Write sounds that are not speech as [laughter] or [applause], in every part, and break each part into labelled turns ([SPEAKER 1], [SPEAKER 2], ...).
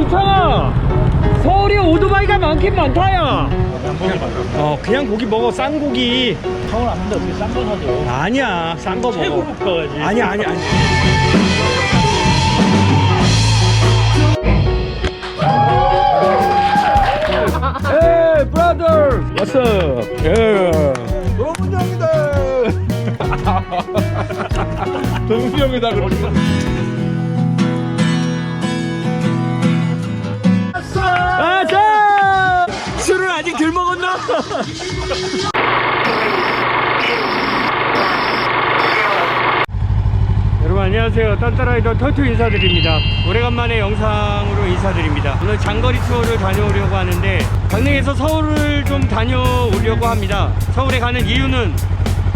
[SPEAKER 1] 이창아 서울에 오토바이가 많긴 많다야
[SPEAKER 2] 그냥 고기 맞아.
[SPEAKER 1] 어 그냥 고기 먹어 싼 고기
[SPEAKER 2] 서울 왔는데 어떻게 싼 거 사죠?
[SPEAKER 1] 아니야 싼거
[SPEAKER 2] 최고
[SPEAKER 1] 먹어
[SPEAKER 2] 먹어야지.
[SPEAKER 1] 아니야 아니야 아니 Hey brother What's up Yeah
[SPEAKER 2] 동훈형이다. 동훈형이다 그러니까.
[SPEAKER 1] 아 자 술을 아직 덜 먹었나? [laughs] 여러분 안녕하세요. 딴따라이더 터투 인사드립니다. 오래간만에 영상으로 인사드립니다. 오늘 장거리 투어를 다녀오려고 하는데 강릉에서 서울을 좀 다녀오려고 합니다. 서울에 가는 이유는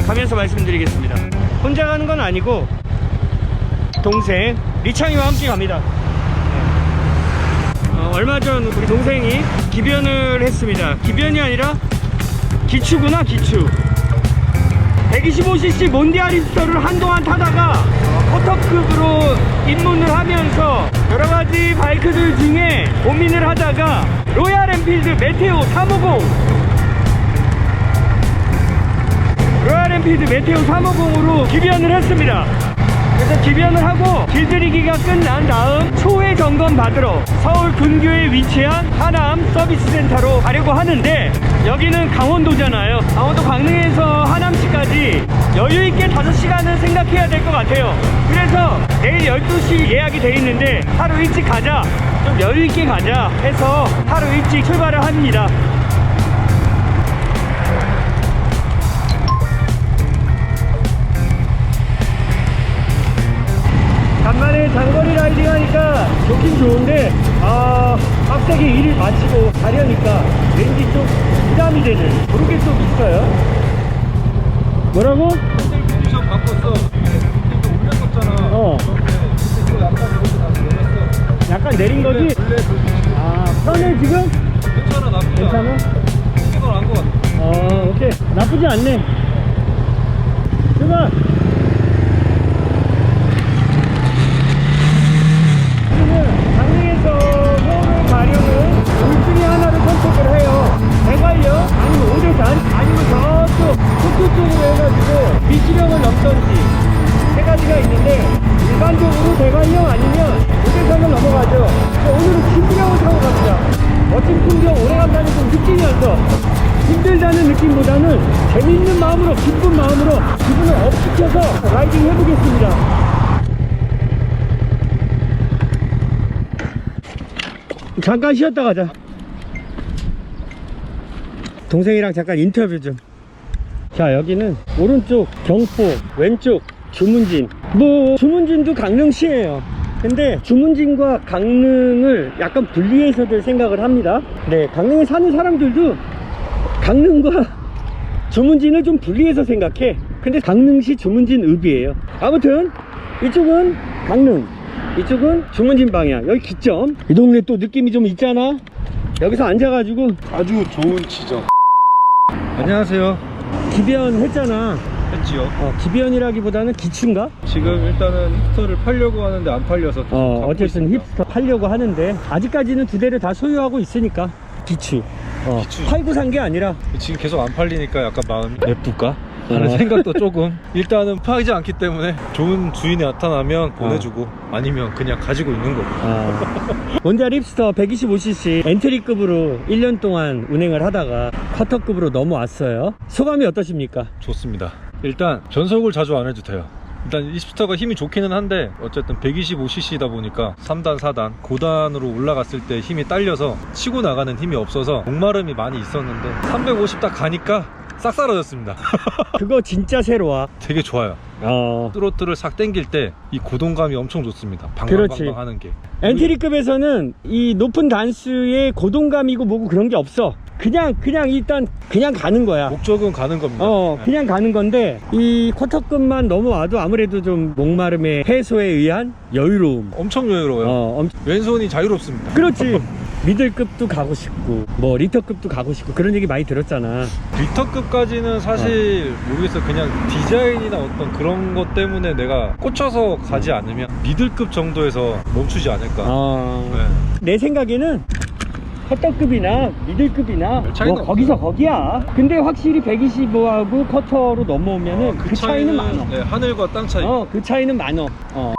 [SPEAKER 1] 가면서 말씀드리겠습니다. 혼자 가는 건 아니고 동생 리창이와 함께 갑니다 어, 얼마 전 우리 동생이 기변을 했습니다. 기변이 아니라 기추구나 기추. 125cc 몬디아리스터를 한동안 타다가 어, 커터급으로 입문을 하면서 여러 가지 바이크들 중에 고민을 하다가 로얄 엔필드 메테오 350 로얄 엔필드 메테오 350으로 기변을 했습니다. 그래서 기변을 하고 길들이기가 끝난 다음 초회 점검 받으러 서울 근교에 위치한 하남 서비스 센터로 가려고 하는데 여기는 강원도잖아요. 강원도 강릉에서 하남시까지 여유 있게 5시간은 생각해야 될 것 같아요. 그래서 내일 12시 예약이 돼 있는데 하루 일찍 가자. 좀 여유 있게 가자 해서 하루 일찍 출발을 합니다. 간만에 장거리 라이딩 하니까 좋긴 좋은데 아 빡세게 일을 마치고 가려니까 왠지 좀 부담이 되는 그런 게 좀 있어요 뭐라고?
[SPEAKER 2] 컨디션 바꿨어. 이거 올렸었잖아.
[SPEAKER 1] 어
[SPEAKER 2] 약간 이렇게 다 내렸어.
[SPEAKER 1] 약간 내린 거지?
[SPEAKER 2] 원래
[SPEAKER 1] 아 편해 지금?
[SPEAKER 2] 괜찮아 나쁘지
[SPEAKER 1] 괜찮아?
[SPEAKER 2] 안것 같아.
[SPEAKER 1] 어 오케이 나쁘지 않네 출발 오대산 아니면 저쪽 속초 쪽으로 해가지고 미시령을 넘던지 세 가지가 있는데 일반적으로 대관령 아니면 오대산을 넘어가죠. 오늘은 신비령을 타고 갑니다. 멋진 풍경 오래 간 다니 좀 느끼면서 힘들다는 느낌보다는 재밌는 마음으로 기쁜 마음으로 기분을 업시켜서 라이딩 해보겠습니다. 잠깐 쉬었다 가자 동생이랑 잠깐 인터뷰 좀. 자 여기는 오른쪽 경포 왼쪽 주문진. 뭐 주문진도 강릉시예요. 근데 주문진과 강릉을 약간 분리해서들 생각을 합니다. 네 강릉에 사는 사람들도 강릉과 [laughs] 주문진을 좀 분리해서 생각해. 근데 강릉시 주문진 읍이에요. 아무튼 이쪽은 강릉 이쪽은 주문진 방향. 여기 기점. 이 동네 또 느낌이 좀 있잖아. 여기서 앉아가지고
[SPEAKER 2] 아주 좋은 지점. 안녕하세요.
[SPEAKER 1] 기변 했잖아
[SPEAKER 2] 했지요.
[SPEAKER 1] 어, 기변이라기보다는 기춘가?
[SPEAKER 2] 지금 일단은 힙스터를 팔려고 하는데 안 팔려서
[SPEAKER 1] 어, 어쨌든
[SPEAKER 2] 있습니다.
[SPEAKER 1] 힙스터 팔려고 하는데 아직까지는 두 대를 다 소유하고 있으니까 기추 어,
[SPEAKER 2] 기추.
[SPEAKER 1] 팔고 산 게 아니라
[SPEAKER 2] 지금 계속 안 팔리니까 약간 마음이 냅둘까? 하는
[SPEAKER 1] 어.
[SPEAKER 2] 생각도 조금. [laughs] 일단은 파이지 않기 때문에 좋은 주인이 나타나면 보내주고 아니면 그냥 가지고 있는 거고
[SPEAKER 1] 아, 몬디아 립스터 125cc 엔트리급으로 1년 동안 운행을 하다가 쿼터급으로 넘어왔어요. 소감이 어떠십니까?
[SPEAKER 2] 좋습니다. 일단 전속을 자주 안 해도 돼요. 일단 이 스피터가 힘이 좋기는 한데 어쨌든 125cc다 보니까 3단 4단 고단으로 올라갔을 때 힘이 딸려서 치고 나가는 힘이 없어서 목마름이 많이 있었는데 350 딱 가니까 싹 사라졌습니다. [laughs]
[SPEAKER 1] 그거 진짜 새로워.
[SPEAKER 2] 되게 좋아요.
[SPEAKER 1] 어,
[SPEAKER 2] 트로트를 싹 당길 때 이 고동감이 엄청 좋습니다. 방방방방 하는 게.
[SPEAKER 1] 엔트리급에서는 이 높은 단수의 고동감이고 뭐고 그런 게 없어. 그냥 그냥 일단 그냥 가는 거야.
[SPEAKER 2] 목적은 가는 겁니다.
[SPEAKER 1] 어
[SPEAKER 2] 네.
[SPEAKER 1] 그냥 가는 건데 이 쿼터급만 넘어와도 아무래도 좀 목마름의 해소에 의한 여유로움.
[SPEAKER 2] 엄청 여유로워요.
[SPEAKER 1] 어 엄-
[SPEAKER 2] 왼손이 자유롭습니다.
[SPEAKER 1] 그렇지 [laughs] 미들급도 가고 싶고 뭐 리터급도 가고 싶고 그런 얘기 많이 들었잖아.
[SPEAKER 2] 리터급까지는 사실 모르겠어. 그냥 디자인이나 어떤 그런 것 때문에 내가 꽂혀서 가지 않으면 미들급 정도에서 멈추지 않을까.
[SPEAKER 1] 어...
[SPEAKER 2] 네.
[SPEAKER 1] 내 생각에는 커터급이나 미들급이나
[SPEAKER 2] 별 차이는
[SPEAKER 1] 뭐 거기서 거기야. 근데 확실히 125하고 커터로 넘어오면은 그, 차이는, 많어
[SPEAKER 2] 네, 하늘과 땅 차이.
[SPEAKER 1] 어 그 차이는 많어 어.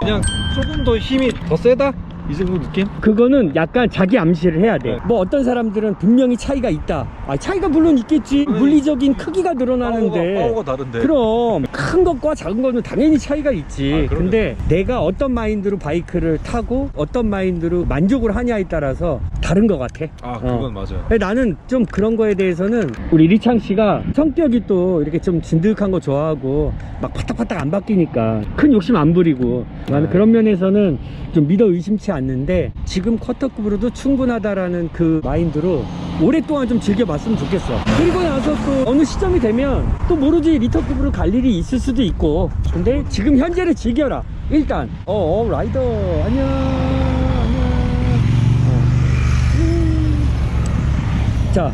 [SPEAKER 2] 그냥 조금 더 힘이 더 세다? 이 정도 느낌?
[SPEAKER 1] 그거는 약간 자기 암시를 해야 돼.
[SPEAKER 2] 네.
[SPEAKER 1] 뭐 어떤 사람들은 분명히 차이가 있다. 아, 차이가 물론 있겠지.
[SPEAKER 2] 아니,
[SPEAKER 1] 물리적인 크기가 늘어나는데.
[SPEAKER 2] 파워가, 파워가 다른데
[SPEAKER 1] 그럼 큰 것과 작은 거는 당연히 차이가 있지.
[SPEAKER 2] 아.
[SPEAKER 1] 근데 내가 어떤 마인드로 바이크를 타고 어떤 마인드로 만족을 하냐에 따라서 다른 것 같아.
[SPEAKER 2] 아
[SPEAKER 1] 어.
[SPEAKER 2] 그건 맞아요
[SPEAKER 1] 근데 나는 좀 그런 거에 대해서는 우리 리창 씨가 성격이 또 이렇게 좀 진득한 거 좋아하고 막 파닥파닥 안 바뀌니까 큰 욕심 안 부리고 나는
[SPEAKER 2] 네.
[SPEAKER 1] 그런 면에서는 좀 믿어 의심치 않는데 지금 쿼터급으로도 충분하다라는 그 마인드로 오랫동안 좀 즐겨봤으면 좋겠어. 그리고 나서 또 어느 시점이 되면 또 모르지 리터급으로 갈 일이 있을 수도 있고. 근데 지금 현재를 즐겨라. 일단. 어, 어 라이더. 안녕. 안녕. 어. 음. 자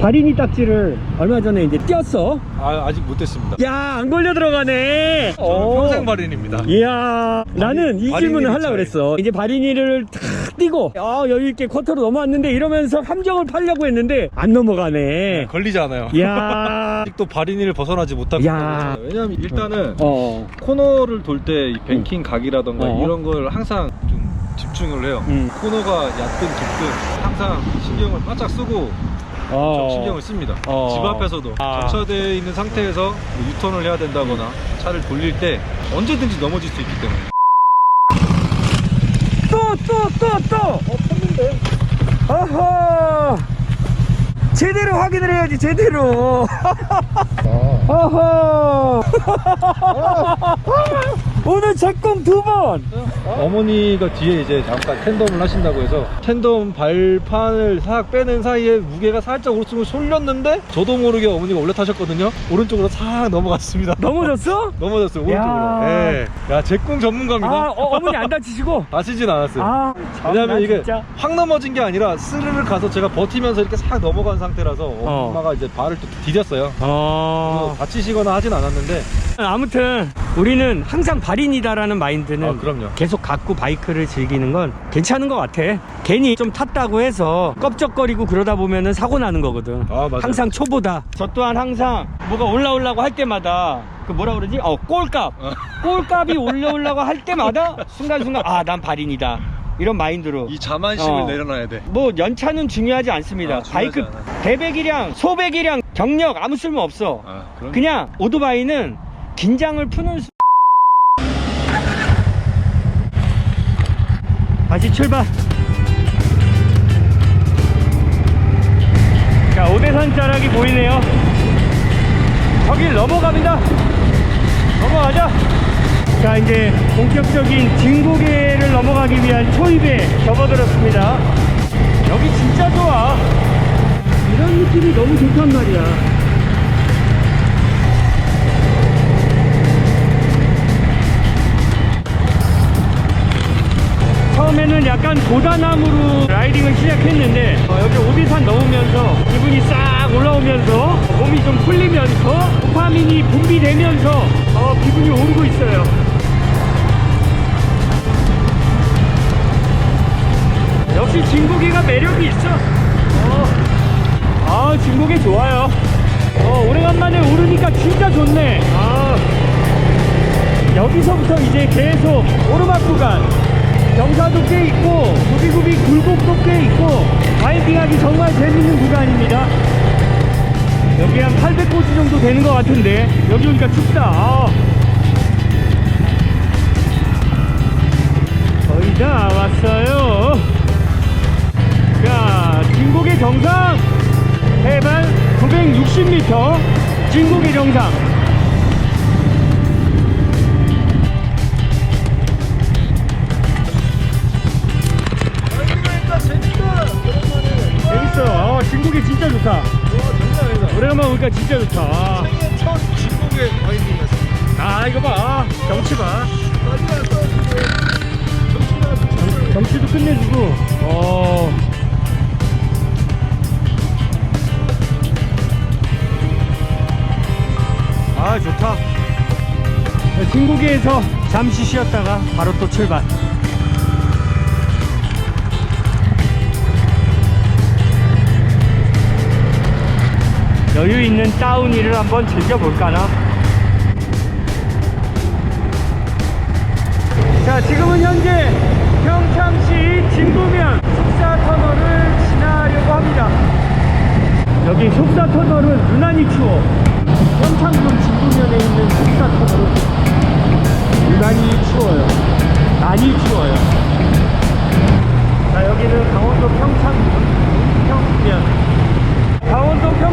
[SPEAKER 1] 바리니 딱지를 얼마 전에 이제 띄었어.
[SPEAKER 2] 아, 아직 못했습니다.
[SPEAKER 1] 야 안 걸려 들어가네.
[SPEAKER 2] 저는
[SPEAKER 1] 어.
[SPEAKER 2] 평생 발인입니다.
[SPEAKER 1] 이야 나는 이 질문을 하려고. 그랬어. 이제 바리니를 탁 띄고 아 여유있게 쿼터로 넘어왔는데 이러면서 함정을 팔려고 했는데 안 넘어가네
[SPEAKER 2] 걸리지 않아요
[SPEAKER 1] 이야
[SPEAKER 2] 아직도 발인이를 벗어나지 못하고
[SPEAKER 1] 야.
[SPEAKER 2] 왜냐면 일단은
[SPEAKER 1] 어
[SPEAKER 2] 코너를 돌때이 뱅킹 각이라던가
[SPEAKER 1] 어.
[SPEAKER 2] 이런 걸 항상 좀 집중을 해요
[SPEAKER 1] 음.
[SPEAKER 2] 코너가 얕든 깊든 항상 신경을 바짝 쓰고
[SPEAKER 1] 어.
[SPEAKER 2] 좀 신경을 씁니다.
[SPEAKER 1] 어.
[SPEAKER 2] 집 앞에서도
[SPEAKER 1] 아.
[SPEAKER 2] 정차되어 있는 상태에서 뭐 유턴을 해야 된다거나 차를 돌릴 때 언제든지 넘어질 수 있기 때문에.
[SPEAKER 1] 또또 또 또
[SPEAKER 2] 어, 폈는데?
[SPEAKER 1] 어허! 제대로 확인을 해야지 제대로. [laughs] 어허 오늘 제꿈 두번
[SPEAKER 2] 어머니가 뒤에 이제 잠깐 텐덤을 하신다고 해서 텐덤 발판을 싹 빼는 사이에 무게가 살짝 오른쪽으로 쏠렸는데 저도 모르게 어머니가 올라타셨거든요. 오른쪽으로 싹 넘어갔습니다. [laughs]
[SPEAKER 1] 넘어졌어? [laughs]
[SPEAKER 2] 넘어졌어요. 오른쪽으로.
[SPEAKER 1] 야.
[SPEAKER 2] 예. 야, 제꿈 전문가입니다.
[SPEAKER 1] 아 어, 어머니 안 다치시고 [laughs]
[SPEAKER 2] 다치진 않았어요.
[SPEAKER 1] 아
[SPEAKER 2] 왜냐면 이게
[SPEAKER 1] 진짜.
[SPEAKER 2] 확 넘어진 게 아니라 스르르 가서 제가 버티면서 이렇게 싹 넘어간 상태라서
[SPEAKER 1] 어.
[SPEAKER 2] 엄마가 이제 발을 또 디뎠어요.
[SPEAKER 1] 어
[SPEAKER 2] 그래서 다치시거나 하진 않았는데
[SPEAKER 1] 아무튼 우리는 항상 발인이다라는 마인드는
[SPEAKER 2] 아, 그럼요.
[SPEAKER 1] 계속 갖고 바이크를 즐기는 건 괜찮은 것 같아. 괜히 좀 탔다고 해서 껍적거리고 그러다 보면은 사고 나는 거거든.
[SPEAKER 2] 아, 맞아요.
[SPEAKER 1] 항상 초보다. 저 또한 항상 뭐가 올라오려고 할 때마다 그 뭐라 그러지? 어, 꼴값. 꼴값이 [laughs] 올라오려고 할 때마다 순간순간 아, 난 발인이다. 이런 마인드로.
[SPEAKER 2] 이 자만심을
[SPEAKER 1] 어.
[SPEAKER 2] 내려놔야 돼.
[SPEAKER 1] 뭐 연차는 중요하지 않습니다.
[SPEAKER 2] 아, 중요하지
[SPEAKER 1] 바이크
[SPEAKER 2] 않아.
[SPEAKER 1] 대배기량, 소배기량, 경력 아무 쓸모 없어.
[SPEAKER 2] 아, 그럼
[SPEAKER 1] 그냥 오토바이는 긴장을 푸는 수... 다시 출발. 자 오대산 자락이 보이네요. 거길 넘어갑니다. 넘어가자. 자 이제 본격적인 진고개를 넘어가기 위한 초입에 접어들었습니다. 여기 진짜 좋아. 이런 느낌이 너무 좋단 말이야 처음에는 약간 고단함으로 라이딩을 시작했는데 어, 여기 오비산 넘으면서 기분이 싹 올라오면서 몸이 좀 풀리면서 도파민이 분비되면서 어, 기분이 오르고 있어요. 역시 진국이가 매력이 있어. 어. 아 진국이 좋아요. 어, 오래간만에 오르니까 진짜 좋네. 아. 여기서부터 이제 계속 오르막 구간 경사도 꽤 있고 구비구비 굴곡도 꽤 있고 바이킹하기 정말 재밌는 구간입니다. 여기 한 800고지 정도 되는 것 같은데 여기 오니까 춥다. 아. 거의 다 왔어요. 자 진곡의 정상 해발 960m 진곡의 정상 진국에서 잠시 쉬었다가 바로 또 출발. 여유 있는 다운이를 한번 즐겨볼까나? 자 지금은 현재 평창시 진부면 속사터널을 지나려고 합니다. 여기 속사터널은 유난히 추워. 평창군 진부면에 있는 속사터널은 유난히 추워요. 많이 추워요. 자 여기는 강원도 평창군 용평면 강원도 평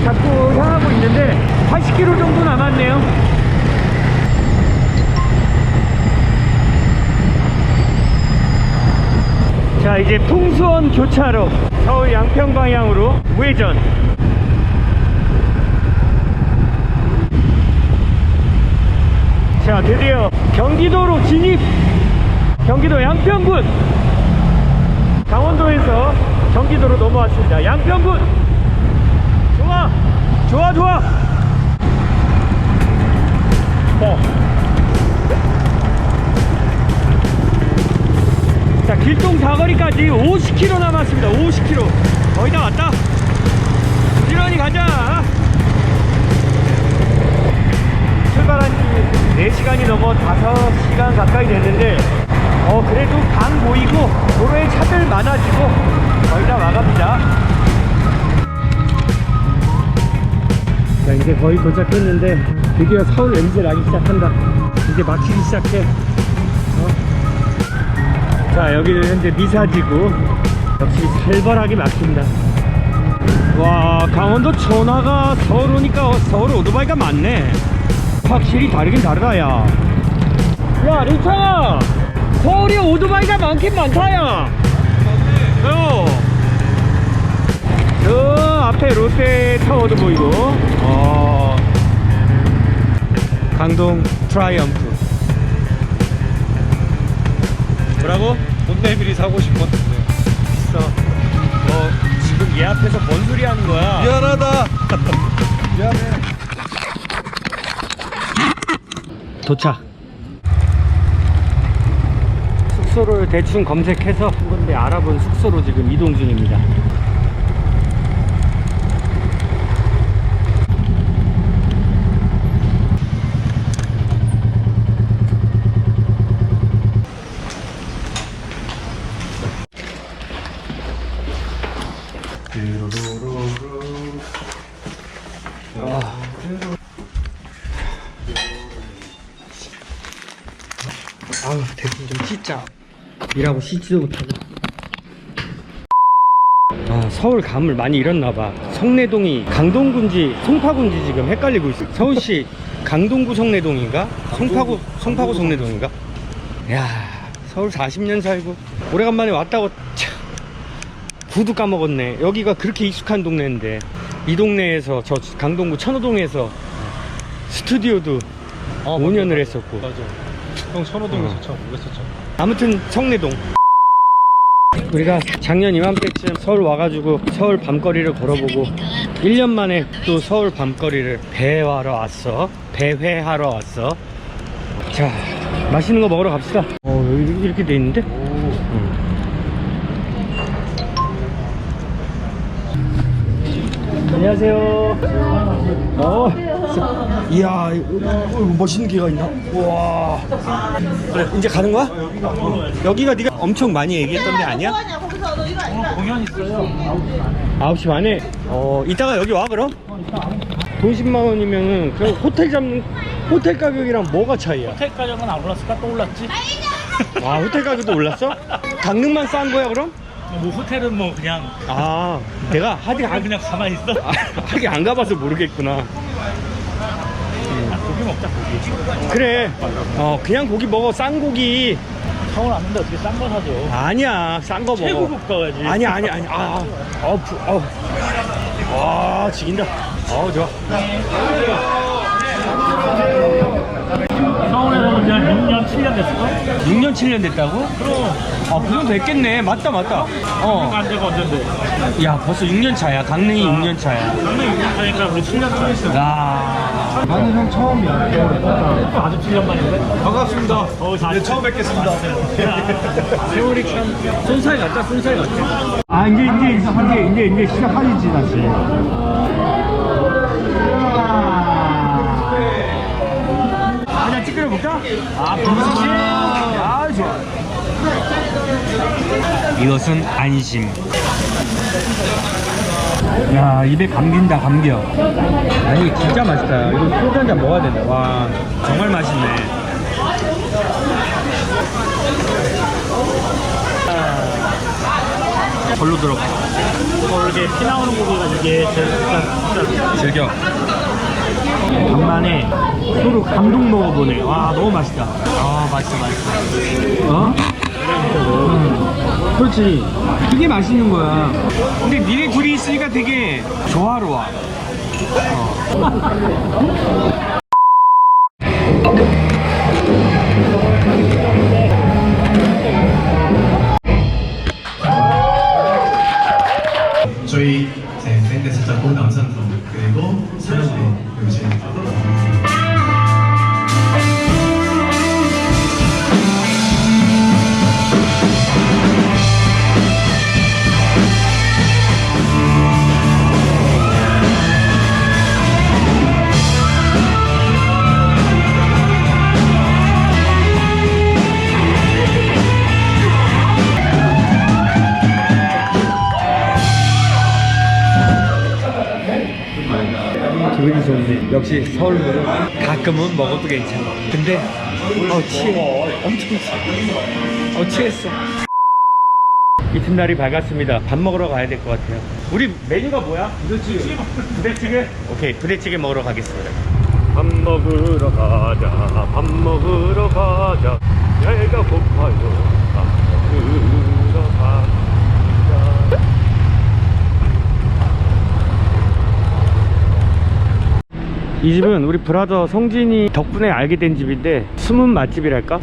[SPEAKER 1] 목적지를 잡고 향하고 있는데 80km 정도 남았네요. 자, 이제 풍수원 교차로 서울 양평 방향으로 우회전. 자, 드디어 경기도로 진입! 경기도 양평군! 강원도에서 경기도로 넘어왔습니다. 양평군! 좋아! 좋아! 자. 자, 길동 사거리까지 50km 남았습니다. 50km. 거의 다 왔다. 부지런히 가자! 출발한 지 4시간이 넘어 5시간 가까이 됐는데 어 그래도 강 보이고 도로에 차들 많아지고 거의 다 와갑니다 자 이제 거의 도착했는데 드디어 서울 냄새 나기 시작한다 이제 막히기 시작해 어? 자 여기는 현재 미사지구 역시 살벌하게 막힙니다 와 강원도 전화가 서울 오니까 서울 오토바이가 많네 확실히 다르긴 다르다 야. 야 리창아 서울이 오토바이가 많긴 많다 야. 어. 저 앞에 롯데 타워도 보이고. 어. 강동 트라이엄프. 뭐라고?
[SPEAKER 2] 본네밀이 사고 싶었는데
[SPEAKER 1] 비싸. 너 지금 얘 앞에서 뭔 소리 하는 거야?
[SPEAKER 2] 미안하다 [laughs] 미안해
[SPEAKER 1] 도착. 숙소를 대충 검색해서 한 건데 알아본 숙소로 지금 이동 중입니다. 아우 대충 좀 씻자 일하고 씻지도 못하고 아 서울 감을 많이 잃었나봐 성내동이 강동구인지 송파구인지 지금 헷갈리고 있어 서울시 강동구 성내동인가? 송파구 송파구 성내동인가? 야 서울 40년 살고 오래간만에 왔다고 참 구도 까먹었네 여기가 그렇게 익숙한 동네인데 이 동네에서 저 강동구 천호동에서 스튜디오도
[SPEAKER 2] 어,
[SPEAKER 1] 5년을 했었고
[SPEAKER 2] 맞아. 형 천호동에서
[SPEAKER 1] 어.
[SPEAKER 2] 참 오랬었잖아.
[SPEAKER 1] 아무튼 성내동. 우리가 작년 이맘때쯤 서울 와가지고 서울 밤거리를 걸어보고 1년 만에 또 서울 밤거리를 배회하러 왔어. 배회하러 왔어. 자 맛있는 거 먹으러 갑시다. 어 여기 이렇게 돼 있는데? 안녕하세요. 어 [laughs] 이야 이거 멋있는 개가 있나 우와 그래 이제 가는 거야? 여기가 네가 엄청 많이 얘기했던 데 아니야?
[SPEAKER 2] 공연 있어요.
[SPEAKER 1] 9시 반에 어 이따가 여기 와 그럼? 돈 10만 원이면은 그럼 호텔 잡는 호텔 가격이랑 뭐가 차이야?
[SPEAKER 3] 호텔 가격은 안 올랐을까? 또 올랐지?
[SPEAKER 1] 아 호텔 가격도 올랐어? 강릉만 싼 거야 그럼?
[SPEAKER 3] 뭐 호텔은 뭐 그냥
[SPEAKER 1] 아 내가 하긴
[SPEAKER 3] 아
[SPEAKER 1] 안,
[SPEAKER 3] 그냥 가만히 있어?
[SPEAKER 1] 아, 하긴 안 가봐서 모르겠구나
[SPEAKER 3] 아, 고기
[SPEAKER 1] 그래. 어 그냥 고기 먹어. 싼 고기.
[SPEAKER 3] 서울 왔는데 어떻게 싼 거 사줘?
[SPEAKER 1] 아니야. 싼 거 먹어.
[SPEAKER 3] 최고급 가야지.
[SPEAKER 1] 아니야 아니야 아니야. 아, 어, 부, 어. 아 지긴다. 어 좋아.
[SPEAKER 3] 서울에서는 그냥 6년 7년 됐을걸?
[SPEAKER 1] 6년 7년 됐다고?
[SPEAKER 3] 그럼.
[SPEAKER 1] 아 그럼 됐겠네. 맞다 맞다. 어.
[SPEAKER 3] 안 되고 언젠데?
[SPEAKER 1] 야 벌써 6년 차야. 강릉이 6년 차야.
[SPEAKER 3] 강릉 6년 차니까 우리 7년 차
[SPEAKER 1] 야
[SPEAKER 2] 나는 형 처음이야.
[SPEAKER 3] 아주 7년 만인데?
[SPEAKER 2] 반갑습니다.
[SPEAKER 3] 어, 잘
[SPEAKER 2] 네, 처음 뵙겠습니다.
[SPEAKER 1] 세월이 참 손살 같다 손살 같아 아 이제 이제 이제 이제 이제 시작하지 다시 하나 찌끄러 볼까? 아 분수씨 아 좋아 이것은 안심 야 입에 감긴다 감겨. 아니 진짜 맛있다. 이거 소주 한잔 먹어야 된다. 와 정말 맛있네. 절로 들어가.
[SPEAKER 3] 뭐 이렇게 피 나오는 고기가 이게 제일 진짜
[SPEAKER 1] 즐겨. 간만에 서로 감동 먹어보네. 와 너무 맛있다. 아 맛있어 맛있어. 어? 음, 그렇지. 그게 맛있는 거야. 근데 니네 둘이 있으니까 되게 조화로워.
[SPEAKER 4] 저 [laughs]
[SPEAKER 1] 기분이 좋은데. 역시 서울물은 가끔은 먹어도 괜찮아. 근데 어 취해. 엄청 취해. 어 취했어. 이튿날이 밝았습니다. 밥 먹으러 가야 될 것 같아요. 우리 메뉴가 뭐야? 부대찌개. 부대찌개? 오케이 부대찌개 먹으러 가겠습니다. 밥 먹으러 가자. 밥 먹으러 가자. 배가 고파요. 밥 먹으러 가자 이 집은 우리 브라더 성진이 덕분에 알게 된 집인데 숨은 맛집이랄까?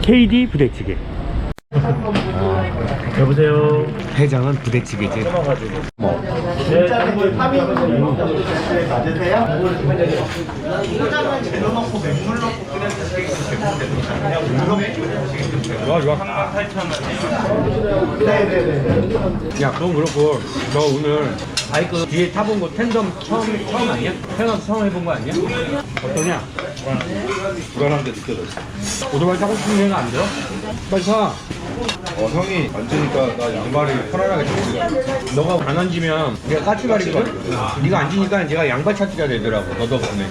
[SPEAKER 1] KD 부대찌개
[SPEAKER 3] 여보세요
[SPEAKER 1] 회장은 부대찌개지 좋아 좋아 야 그건 그렇고 너 오늘 바이크 뒤에 타본 거 텐덤 처음 처음 아니야? 태어나서 처음 해본 거 아니야? 어떠냐?
[SPEAKER 2] 불안한 게 느껴졌어.
[SPEAKER 1] 오토바이 타고 싶은 생각 안 들어? 빨리 타
[SPEAKER 2] 어, 형이 앉으니까 나 양발이 편안하게 잡히더라고.
[SPEAKER 1] 너가 안 앉으면 내가 까치발이거든 네가 앉으니까 내가 양발 찾기가 되더라고 너 덕분에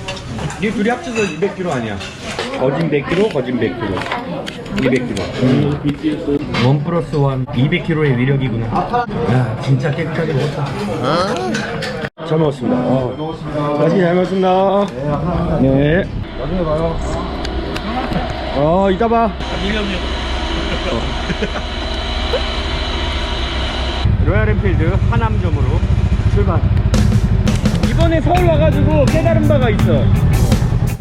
[SPEAKER 1] 이 둘이 합쳐서 200kg 아니야 거진 100kg, 거진 100kg. 200kg. 원 플러스 원 200kg의 위력이구나. 야, 진짜 깨끗하게 먹었다. 잘 먹었습니다. 어. 맛있게 잘 먹었습니다. 네. 나중에 봐요. 어, 이따 봐. [laughs] 로얄 엔필드 하남점으로 출발. 이번에 서울 와가지고 깨달은 바가 있어.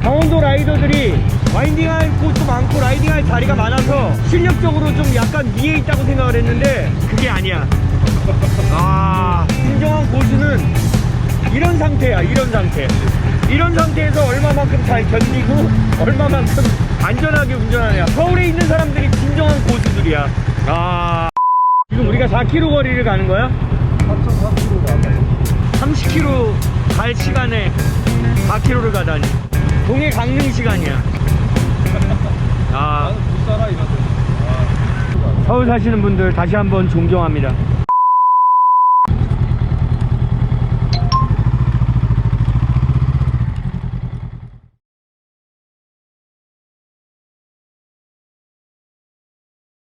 [SPEAKER 1] 강원도 라이더들이 와인딩할 곳도 많고 라이딩할 자리가 많아서 실력적으로 좀 약간 위에 있다고 생각을 했는데 그게 아니야. 아, 진정한 고수는 이런 상태야, 이런 상태. 이런 상태에서 얼마만큼 잘 견디고 얼마만큼 안전하게 운전하냐. 서울에 있는 사람들이 진정한 고수들이야. 아, 지금 우리가 4km 거리를 가는 거야? 30km 갈 시간에 4km를 가다니. 동해 강릉 시간이야.
[SPEAKER 2] 아, 이런데
[SPEAKER 1] 서울 사시는 분들 다시 한번 존경합니다.